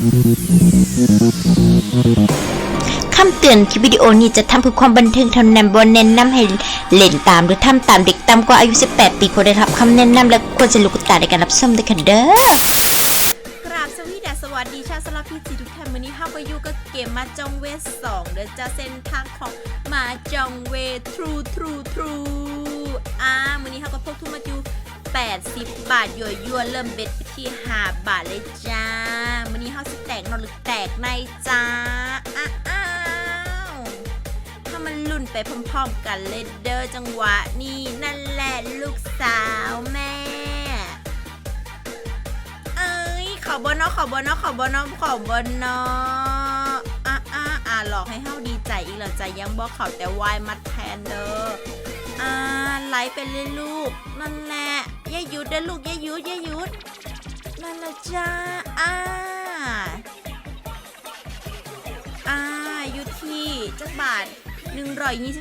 คำเตือนคลิปวิดีโอนี้จะทำเพื่อความบันเทิงเท่านั้นบนเน้นนำให้เล่นตามหรือทำตามเด็กต่ำกว่าอายุ 18 ปีควรได้รับคำแนะนำและควรจะรู้กตาในการรับชมด้วยค่ะเด้อกราบสวีดัสวัสดีชาวสลับพีจีทุกท่านวันนี้เฮาก็อยู่กับเกมมาจองเวสสองเดี๋ยวจะเส้นทางของมาจองเวทรูทรูทรูอ่าวันนี้เฮาก็พกทุนมาอยู่ 80 บาทยัวยัวเริ่มเบ็ดไปที่ 5 บาทเลยจ้าวันนี้เฮาสิแตกนอนหรือแตกในจ้าอ้าวถ้ามันลุ่นไปพร้อมๆกันเลยเด้อจังหวะนี้นั่นแหละลูกสาวแม่ เอ้ยขอบนเนาะขอบนเนาะขอบนเนาะขอบนเนาะอะอะอะหลอกให้เฮาดีใจอีกเหรอใจยังบอกเขาแต่วายมัดแทนเด้ออ่าไลฟ์ไปเลยลูกนั่นแหละ อย่าหยุดเด้อลูกอย่าหยุดอย่าหยุดนั่นแหละจ้าอ่าอ่าอยู่ที่จักบาท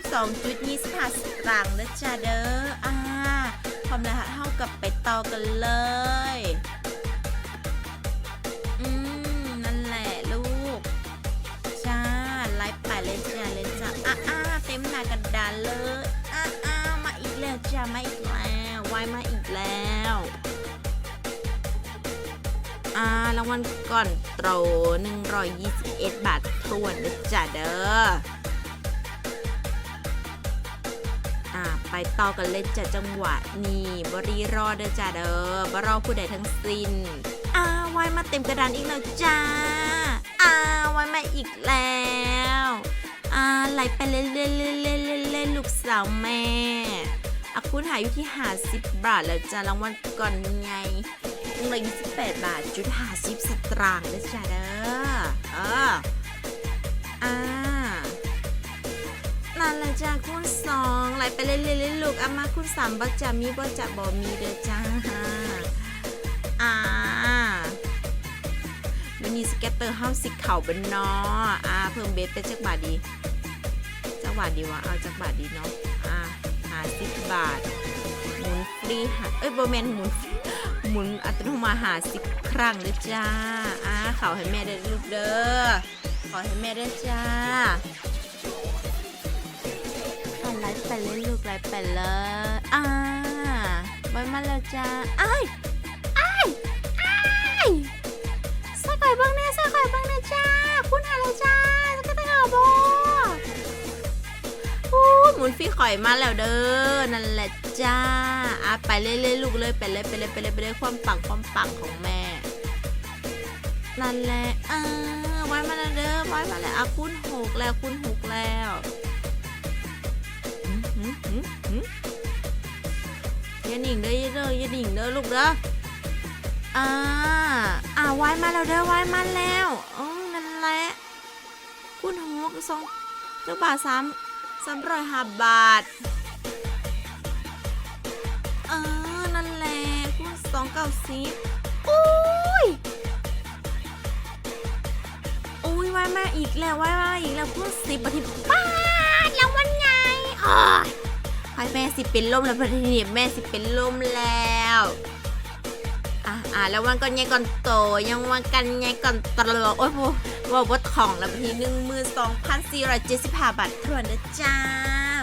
122.25สตางค์นะจ้าเด้ออ่าพร้อมแล้วเท่ากับไปต่อกันเลยอืมนั่นแหละลูกจ้าไลฟ์ไปเลยจ้าเลยจ้าอ้าอาเต็มหน้ากระดานเลยอ้าอามาอีกแล้วจ้ามาอีกแล้ว วายมาอีกแล้วอ่ารางวัลก่อนโตร121 บาททวนนะจ้าเด้ออ่าไปต่อกันเลยจ้ะจังหวะนี้บรีรอเด้อจ้าเด้อบรอผู้ใดทั้งสิ้นอ่าวายมาเต็มกระดานอีกแล้วจ้าอ่าวายมาอีกแล้วอ่าไหลไปเล่นเล่นเล่นเล่นเล่นเล่นลูกสาวแม่ อาคุณหายอยู่ที่หาสิบบาทแล้วจ้ารางวัลก่อนไงหนึ่งร้อยยี่สิบแปดบาท จุดหาสิบสตางค์เด้อจ้าเด้อเอออ่านั่นแหละจ้าคุณสองไหลไปเรื่อยๆลูกอามาคุณสามบักจะมีบ่จะบ่มีเด้อจ้าอ่ามินิสเก็ตเตอร์ห้าสิเข่าบนนออ่าเพิ่มเบสเป็นจักบาทดีจักบาทดีวะเอาจักบาทดีเนาะอ่า สิบบาท หมุนฟรีหาเอ้ยโบแมนหมุนหมุนอัตโนมัติหาสิบครั้งเด้อจ้าอ่าข่าให้แม่ได้ลูกเด้อขอให้แม่ได้จ้าอะไลฟ์ไปเลยลูกไลฟ์ไปเลยอ่าบอยมาแล้วจ้าอ้ายอ้ายอ้ายใส่ไข่อยเบ้างเนี่ย ยฟี่ข่อยมาแล้วเด้อ นั่นแหละจ้าอะไปเรื่อยๆลูกเลยไปเลยไปเลยไปเลยไปเลยความปังความปังของแม่ นั่นแหละเอ่าไว้มาแล้วเด้อไว้มาแล้วอะคุณหกแล้วคุณหกแล้วย่าหนิงเด้อย่าเด้ออย่าหนิงเด้อลูกเด้ออ่าอ่าไว้มาแล้วเด้อไว้มาแล้วอ๋อนั่นแหละ คุณหกสองเจ้าบาทสาม สามร้อยห้าบาท เออ นั่นแหละคุณสองเก้าสิบอุ้ยอุ้ยไว้มาอีกแล้วไว้มาอีกแล้วคุณสิบอาทิตย์ป้าดรางวัลไงอ้ายให้แม่สิเป็นลมแล้วพอดีแม่สิเป็นลมแล้ว อะอะแล้ววันก่อนไงก่อนโตยังวันกันไงก่อนตลอดโอ้ยโหว่าว่าทองแล้วพอดีหนึ่งมือสองพันสี่ร้อยเจ็ดสิบห้าบาททวนนะจ้า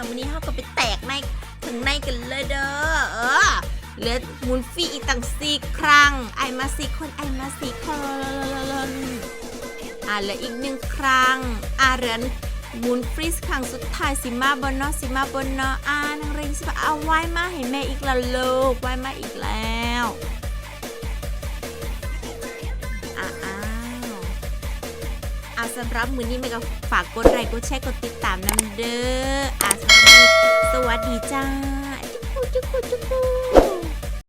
วันนี้เขาก็ไปแตกในถึงในกันเลยเด้อเออเลือหมุนฟรีอีกตั้งสี่ครั้งไอมาสี่คนไอมาสี่คนอะเหลืออีกหนึ่งครั้งอะเหลือมุนฟรีสครั้งสุดท้ายสิมาบนเนาะสิมาบนเนาะอ่านางเริงสิมาเอาไว้มาให้แม่อีกแล้วลูกไว้มาอีกแล้ว อาสำหรับมือนี้แม่ก็ฝากกดไลค์กดแชร์กดติดตามนำเด้ออาสำหรับมือนี้สวัสดีจ้าจุ๊กจุ๊กจุ๊ก